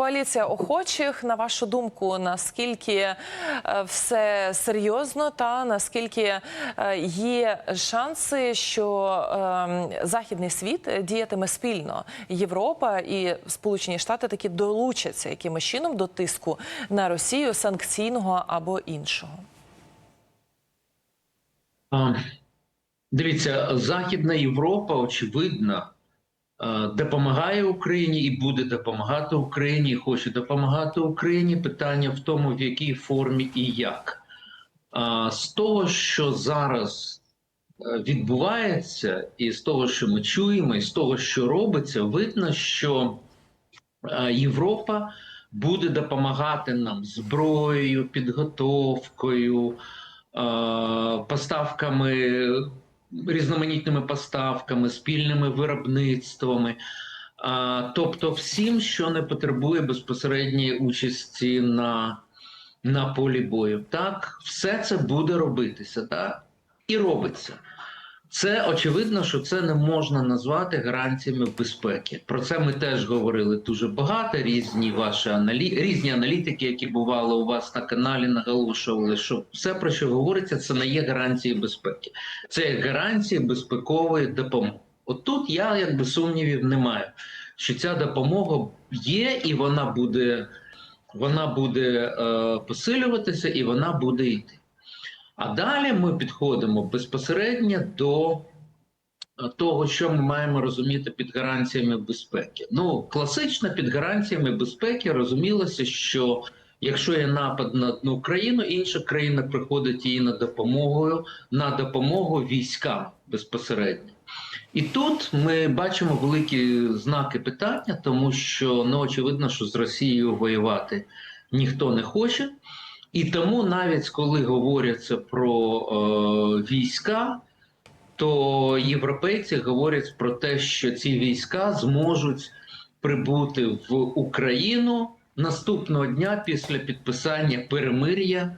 Коаліція охочих, на вашу думку, наскільки е, все серйозно, та наскільки е, є шанси, що е, західний світ діятиме спільно? Європа і Сполучені Штати таки долучаться якимось чином до тиску на Росію санкційного або іншого? Дивіться, Західна Європа, очевидно, допомагає Україні і буде допомагати Україні, і хоче допомагати Україні. Питання в тому, в якій формі і як. З того, що зараз е, відбувається, і з того, що ми чуємо, і з того, що робиться, видно, що е, Європа буде допомагати нам зброєю, підготовкою, е, поставками, різноманітними поставками, спільними виробництвами. Тобто, всім, що не потребує безпосередньої участі на, на полі бою. Так, все це буде робитися, так? І робиться. Це очевидно, що це не можна назвати гарантіями безпеки. Про це ми теж говорили дуже багато. Різні ваші аналі... різні аналітики, які бували у вас на каналі, наголошували, що все про що говориться, це не є гарантії безпеки, це є гарантії безпекової допомоги. От тут я якби сумнівів не маю, що ця допомога є, і вона буде, вона буде е, посилюватися, і вона буде йти. А далі ми підходимо безпосередньо до е, того, що ми маємо розуміти під гарантіями безпеки. Ну, класично під гарантіями безпеки розумілося, що якщо є напад на одну країну, інша країна приходить їй на допомогу, на допомогу військам безпосередньо. І тут ми бачимо великі знаки питання, тому що ну, очевидно, що з Росією воювати ніхто не хоче. І тому навіть коли говоряться про е, війська, то європейці говорять про те, що ці війська зможуть прибути в Україну наступного дня після підписання перемир'я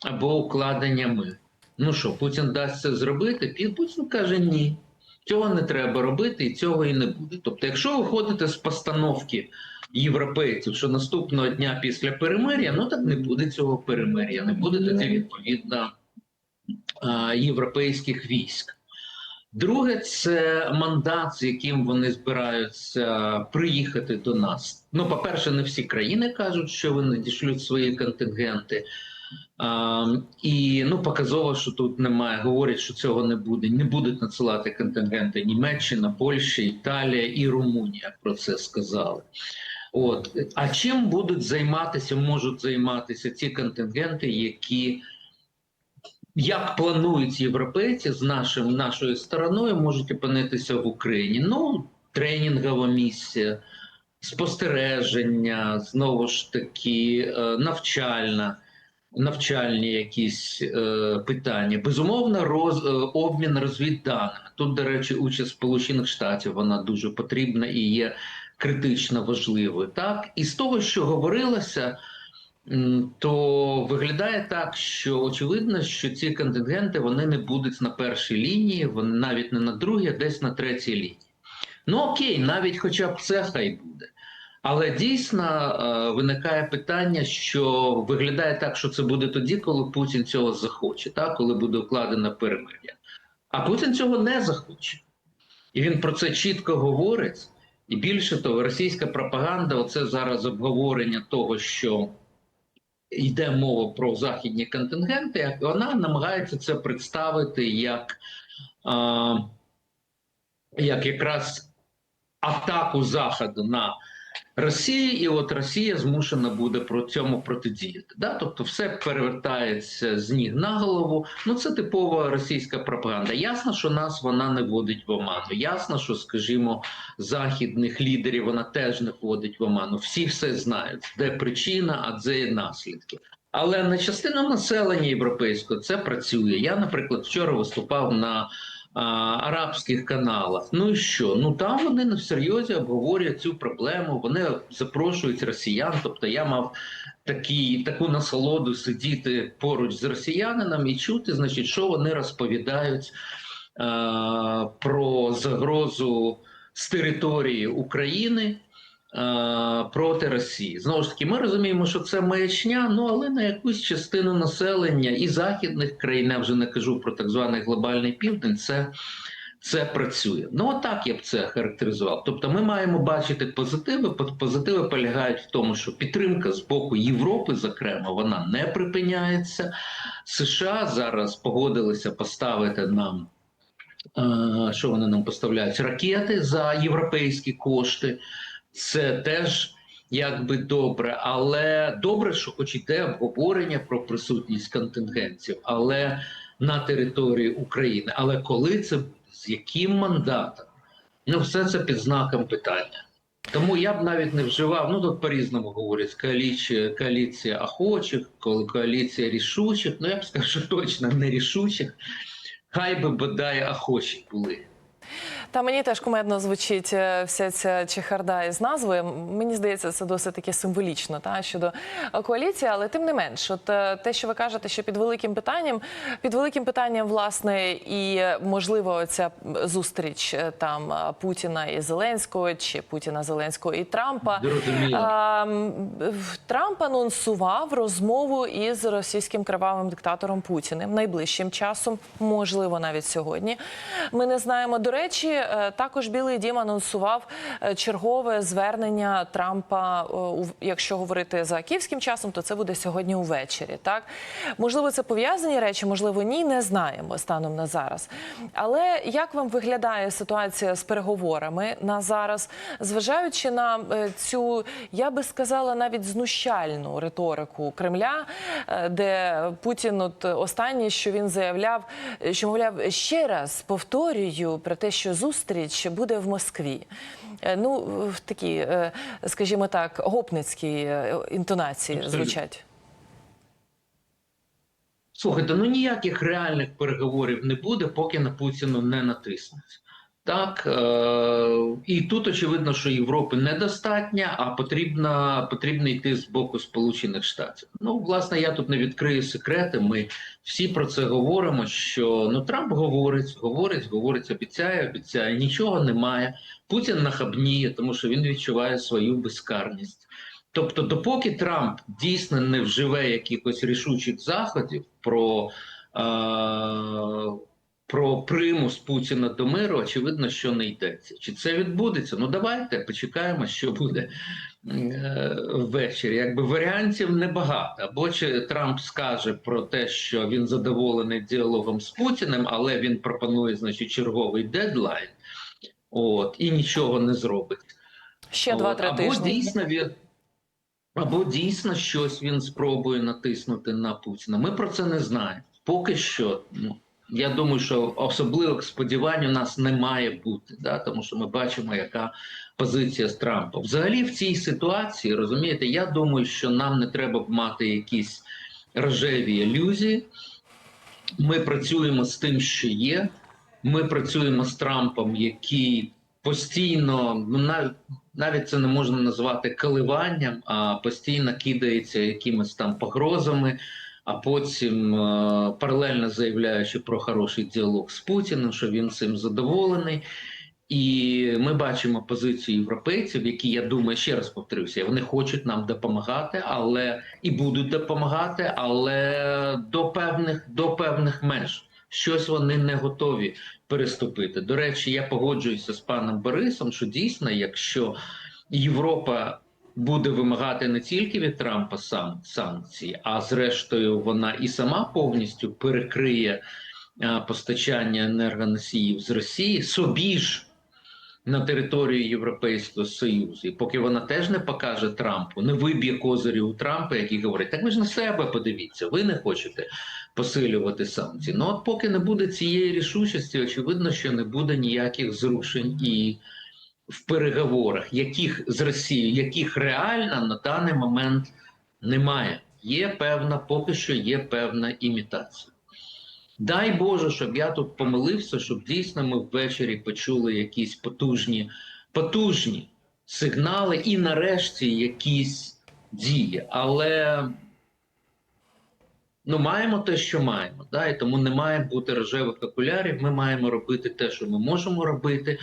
або укладення миру. Ну що, Путін дасть це зробити? Путін каже ні. Цього не треба робити, і цього і не буде. Тобто, якщо ви ходите з постановки європейців, що наступного дня після перемир'я, ну так не буде цього перемир'я, не буде тоді відповідно європейських військ. Друге, це мандат, з яким вони збираються приїхати до нас. Ну, по-перше, не всі країни кажуть, що вони надішлють свої контингенти. А, і ну, показово, що тут немає. Говорять, що цього не буде. Не будуть надсилати контингенти Німеччина, Польща, Італія і Румунія. Про це сказали. От а чим будуть займатися, можуть займатися ці контингенти, які як планують європейці з нашим нашою стороною, можуть опинитися в Україні? Ну, тренінгова місія, спостереження, знову ж таки, е, навчальна. Навчальні якісь е, питання, безумовно, роз, е, обмін розвідданими. Тут, до речі, участь Сполучених Штатів вона дуже потрібна і є критично важливою. Так, і з того, що говорилося, то виглядає так, що очевидно, що ці контингенти вони не будуть на першій лінії, вони навіть не на другій, а десь на третій лінії. Ну окей, навіть хоча б це хай буде. Але дійсно е, виникає питання, що виглядає так, що це буде тоді, коли Путін цього захоче, так? коли буде укладено перемир'я. А Путін цього не захоче. І він про це чітко говорить. І більше того, російська пропаганда, оце зараз обговорення того, що йде мова про західні контингенти, вона намагається це представити як, а, як якраз атаку Заходу на Росію, і от Росія змушена буде про цьому протидіяти. Да? Тобто, все перевертається з ніг на голову. Ну це типова російська пропаганда. Ясно, що нас вона не вводить в оману. Ясно, що, скажімо, західних лідерів вона теж не вводить в оману. Всі все знають, де причина, а де наслідки. Але на частину населення європейського це працює. Я, наприклад, вчора виступав на арабських каналах. Ну і що? Ну там вони на серйозі обговорюють цю проблему. Вони запрошують росіян. Тобто я мав такі, таку насолоду сидіти поруч з росіянином і чути, значить, що вони розповідають а, про загрозу з території України. Проти Росії. Знову ж таки, ми розуміємо, що це маячня, ну але на якусь частину населення і західних країн, я вже не кажу про так званий глобальний південь, це, це працює. Ну, отак я б це характеризував. Тобто, ми маємо бачити позитиви. Позитиви полягають в тому, що підтримка з боку Європи, зокрема, вона не припиняється. США зараз погодилися поставити нам. е, Що вони нам поставляють? Ракети за європейські кошти. Це теж якби добре, але добре, що хоч іде обговорення про присутність контингентів, але на території України. Але коли це з яким мандатом? Ну, все це під знаком питання. Тому я б навіть не вживав, ну тут по-різному говорять, коаліція, коаліція охочих, коаліція рішучих, ну я б що точно не рішучих, хай би бодай охочі були. Та мені теж кумедно звучить е, вся ця чехарда із назвою. Мені здається, це досить таки символічно та щодо е, коаліції, але тим не менш, от е, те, що ви кажете, що під великим питанням, під великим питанням, власне, і можливо, ця зустріч там Путіна і Зеленського, чи Путіна Зеленського і Трампа. А, Трамп анонсував розмову із російським кривавим диктатором Путіним найближчим часом, можливо, навіть сьогодні. Ми не знаємо. До речі, також Білий Дім анонсував е, чергове звернення Трампа. е, Якщо говорити за київським часом, то це буде сьогодні увечері. Так можливо, це пов'язані речі, можливо, ні, не знаємо станом на зараз. Але як вам виглядає ситуація з переговорами на зараз, зважаючи на е, цю, я би сказала, навіть знущальну риторику Кремля, е, де Путін, от останнє, що він заявляв, е, що мовляв, ще раз повторюю про те, що зустріч буде в Москві. Е, Ну, в такі, е, скажімо так, гопницькі е, інтонації звучать. Слухайте, ну ніяких реальних переговорів не буде, поки на Путіну не натиснуть. Так е- і тут очевидно, що Європи недостатньо, а потрібно, потрібно йти з боку Сполучених Штатів. Ну, власне, я тут не відкрию секрети. Ми всі про це говоримо. Що ну Трамп говорить, говорить, говорить, обіцяє, обіцяє. Нічого немає. Путін нахабніє, тому що він відчуває свою безкарність. Тобто, допоки Трамп дійсно не вживе якихось рішучих заходів про, е, про примус Путіна до миру, очевидно, що не йдеться. Чи це відбудеться? Ну давайте почекаємо, що буде е, ввечері. Якби варіантів небагато. Або чи Трамп скаже про те, що він задоволений діалогом з Путіним, але він пропонує, значить, черговий дедлайн. От, і нічого не зробить. Ще два-три або. Дійсно він, або дійсно щось він спробує натиснути на Путіна. Ми про це не знаємо. Поки що, ну, я думаю, що особливих сподівань у нас не має бути, да? тому що ми бачимо, яка позиція з Трампа. Взагалі, в цій ситуації, розумієте, я думаю, що нам не треба мати якісь рожеві ілюзії. Ми працюємо з тим, що є. Ми працюємо з Трампом, який постійно, ну навіть, навіть це не можна назвати коливанням, а постійно кидається якимись там погрозами, а потім е, паралельно заявляючи про хороший діалог з Путіним, що він цим задоволений. І ми бачимо позицію європейців, які я думаю, ще раз повторюся, вони хочуть нам допомагати, але і будуть допомагати, але до певних до певних меж. Щось вони не готові переступити. До речі, я погоджуюся з паном Борисом, що дійсно, якщо Європа буде вимагати не тільки від Трампа сам санкції, а зрештою вона і сама повністю перекриє а, постачання енергоносіїв з Росії собі ж на територію Європейського Союзу, і поки вона теж не покаже Трампу, не виб'є козирі у Трампа, який говорить, так ви ж на себе подивіться, ви не хочете посилювати санкції. Ну от поки не буде цієї рішучості, очевидно, що не буде ніяких зрушень і в переговорах, яких з Росією, яких реально на даний момент немає. Є певна, поки що є певна імітація. Дай Боже, щоб я тут помилився, щоб дійсно ми ввечері почули якісь потужні, потужні сигнали і нарешті якісь дії. Але ну, маємо те, що маємо. Да? І тому не має бути рожевих окулярів. Ми маємо робити те, що ми можемо робити.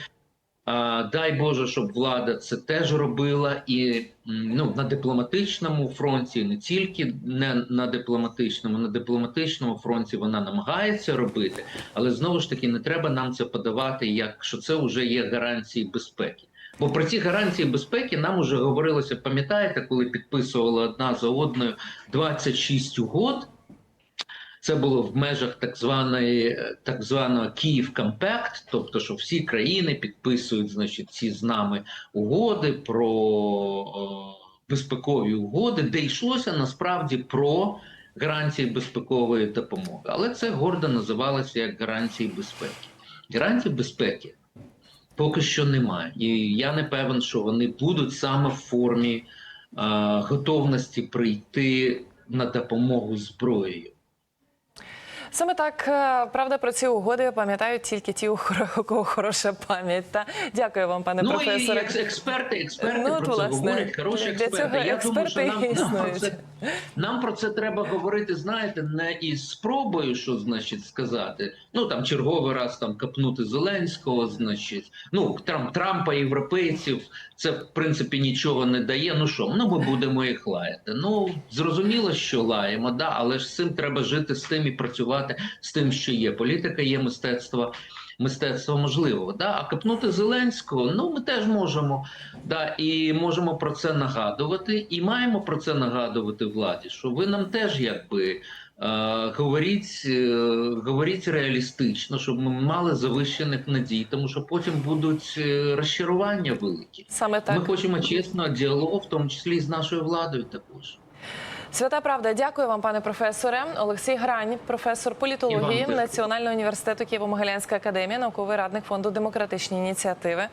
Дай Боже, щоб влада це теж робила, і ну на дипломатичному фронті, не тільки не на дипломатичному, на дипломатичному фронті вона намагається робити, але знову ж таки не треба нам це подавати, як що це вже є гарантії безпеки. Бо про ці гарантії безпеки нам уже говорилося, пам'ятаєте, коли підписували одна за одною 26 угод. Це було в межах так званої так званого Київ Компект, тобто, що всі країни підписують значить, ці з нами угоди про о, безпекові угоди, де йшлося насправді про гарантії безпекової допомоги. Але це гордо називалося як гарантії безпеки. Гарантії безпеки поки що немає. І я не певен, що вони будуть саме в формі е, готовності прийти на допомогу зброєю. Саме так е, правда про ці угоди пам'ятають тільки ті, у кого хороша пам'ять. Та дякую вам, пане ну професоре. і екс- експерти, експерти Ну, про це власне, говорять. Хороші для цього Я думаю, що нам, експерти існують. Нам про це треба говорити. Знаєте, не із спробою, що значить сказати. Ну там черговий раз там капнути Зеленського, значить, ну Трамп Трампа, європейців. Це в принципі нічого не дає. Ну що, ну ми будемо їх лаяти. Ну зрозуміло, що лаємо, да, але ж з цим треба жити з тим і працювати з тим, що є. Політика є мистецтво. Мистецтво можливого, да? а капнути Зеленського, ну ми теж можемо, да, і можемо про це нагадувати, і маємо про це нагадувати владі, що ви нам теж якби е, говоріть, е, говоріть реалістично, щоб ми мали завищених надій, тому що потім будуть е, розчарування великі. Саме так. Ми хочемо чесного діалогу, в тому числі і з нашою владою також. Свята правда, дякую вам, пане професоре. Олексій Грань, професор політології. Національного університету Києво-Могилянська академія, науковий радник фонду демократичні ініціативи.